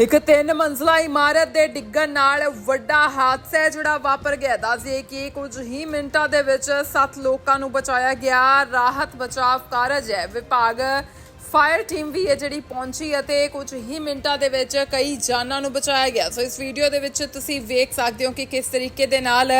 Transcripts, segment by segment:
ਇੱਕ ਤਿੰਨ ਮੰਜ਼ਲਾ ਇਮਾਰਤ ਦੇ ਡਿੱਗਣ ਨਾਲ ਵੱਡਾ ਹਾਦਸਾ ਹੈ ਜਿਹੜਾ ਵਾਪਰ ਗਿਆ। ਦੱਸਦੇ ਕਿ ਕੁਝ ਹੀ ਮਿੰਟਾਂ ਦੇ ਵਿੱਚ 7 ਲੋਕਾਂ ਨੂੰ ਬਚਾਇਆ ਗਿਆ। ਰਾਹਤ ਬਚਾਵ ਕਾਰਜ ਹੈ। ਵਿਭਾਗ ਫਾਇਰ ਟੀਮ ਵੀ ਹੈ ਜਿਹੜੀ ਪਹੁੰਚੀ ਅਤੇ ਕੁਝ ਹੀ ਮਿੰਟਾਂ ਦੇ ਵਿੱਚ ਕਈ ਜਾਨਾਂ ਨੂੰ ਬਚਾਇਆ ਗਿਆ। ਸੋ ਇਸ ਵੀਡੀਓ ਦੇ ਵਿੱਚ ਤੁਸੀਂ ਵੇਖ ਸਕਦੇ ਹੋ ਕਿ ਕਿਸ ਤਰੀਕੇ ਦੇ ਨਾਲ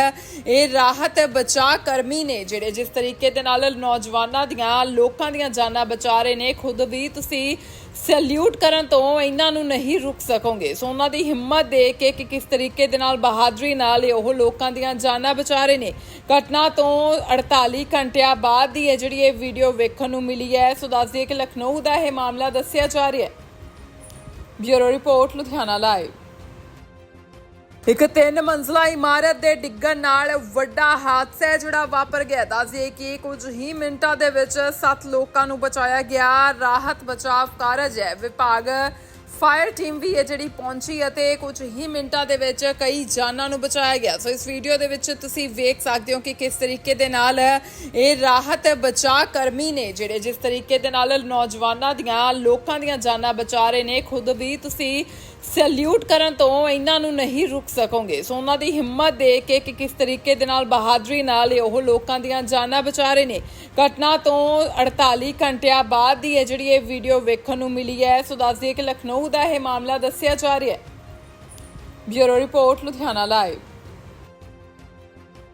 ਇਹ ਰਾਹਤ ਬਚਾਅ ਕਰਮੀ ਨੇ ਜਿਹੜੇ ਜਿਸ ਤਰੀਕੇ ਦੇ ਨਾਲ ਨੌਜਵਾਨਾਂ ਦੀਆਂ, ਲੋਕਾਂ ਦੀਆਂ ਜਾਨਾਂ ਬਚਾ ਰਹੇ ਨੇ, ਖੁਦ ਵੀ ਤੁਸੀਂ ਸੈਲੂਟ ਕਰਨ ਤੋਂ ਇਹਨਾਂ ਨੂੰ ਨਹੀਂ ਰੁਕ ਸਕੋਗੇ। ਸੋ ਉਹਨਾਂ ਦੀ ਹਿੰਮਤ ਦੇ ਕੇ ਕਿ ਕਿਸ ਤਰੀਕੇ ਦੇ ਨਾਲ ਬਹਾਦਰੀ ਨਾਲ ਇਹ ਉਹ ਲੋਕਾਂ ਦੀਆਂ ਜਾਨਾਂ ਬਚਾ ਰਹੇ ਨੇ। ਘਟਨਾ ਤੋਂ 48 ਘੰਟਿਆਂ ਬਾਅਦ ਦੀ ਇਹ ਜਿਹੜੀ ਇਹ ਵੀਡੀਓ ਵੇਖਣ ਨੂੰ ਮਿਲੀ ਹੈ। ਸੋ ਦੱਸਦੀ ਦਈਏ ਕਿ ਲਖਨਊ ਦਾ ਇਹ ਮਾਮਲਾ ਦੱਸਿਆ ਜਾ ਰਿਹਾ ਹੈ। Bureau report, Ludhiana live. ਇੱਕ ਤਿੰਨ ਮੰਜ਼ਲਾ ਇਮਾਰਤ ਦੇ ਡਿੱਗਣ ਨਾਲ ਵੱਡਾ ਹਾਦਸਾ ਜਿਹੜਾ ਵਾਪਰ ਗਿਆ। ਦੱਸਦੇ ਕਿ ਕੁਝ ਹੀ ਮਿੰਟਾਂ ਦੇ ਵਿੱਚ 7 ਲੋਕਾਂ ਨੂੰ ਬਚਾਇਆ ਗਿਆ। ਰਾਹਤ ਬਚਾਵ ਕਾਰਜ ਹੈ। ਵਿਭਾਗ ਫਾਇਰ ਟੀਮ ਵੀ ਹੈ ਜਿਹੜੀ ਪਹੁੰਚੀ ਅਤੇ ਕੁਝ ਹੀ ਮਿੰਟਾਂ ਦੇ ਵਿੱਚ ਕਈ ਜਾਨਾਂ ਨੂੰ ਬਚਾਇਆ ਗਿਆ। ਸੋ ਇਸ ਵੀਡੀਓ ਦੇ ਵਿੱਚ ਤੁਸੀਂ ਵੇਖ ਸਕਦੇ ਹੋ ਕਿ ਕਿਸ ਤਰੀਕੇ ਦੇ ਨਾਲ ਇਹ ਰਾਹਤ ਬਚਾਅ ਕਰਮੀ ਨੇ ਜਿਹੜੇ ਜਿਸ ਤਰੀਕੇ ਦੇ ਨਾਲ ਨੌਜਵਾਨਾਂ ਦੀਆਂ, ਲੋਕਾਂ ਦੀਆਂ ਜਾਨਾਂ ਬਚਾ ਰਹੇ ਨੇ, ਖੁਦ ਵੀ ਤੁਸੀਂ ਸੈਲੂਟ ਕਰਨ ਤੋਂ ਇਹਨਾਂ ਨੂੰ ਨਹੀਂ ਰੁਕ ਸਕੋਗੇ। ਸੋ ਉਹਨਾਂ ਦੀ ਹਿੰਮਤ ਦੇ ਕੇ ਕਿ ਕਿਸ ਤਰੀਕੇ ਦੇ ਨਾਲ ਬਹਾਦਰੀ ਨਾਲ ਇਹ ਉਹ ਲੋਕਾਂ ਦੀਆਂ ਜਾਨਾਂ ਬਚਾ ਰਹੇ ਨੇ। ਘਟਨਾ ਤੋਂ 48 ਘੰਟਿਆਂ ਬਾਅਦ ਦੀ ਇਹ ਜਿਹੜੀ ਇਹ ਵੀਡੀਓ ਵੇਖਣ ਨੂੰ ਮਿਲੀ ਹੈ। ਸੋ ਦੱਸ ਦਈਏ ਕਿ ਲਖਨਊ ਦਾ ਇਹ ਮਾਮਲਾ ਦੱਸਿਆ ਜਾ ਰਿਹਾ ਹੈ। Bureau report Ludhiana live.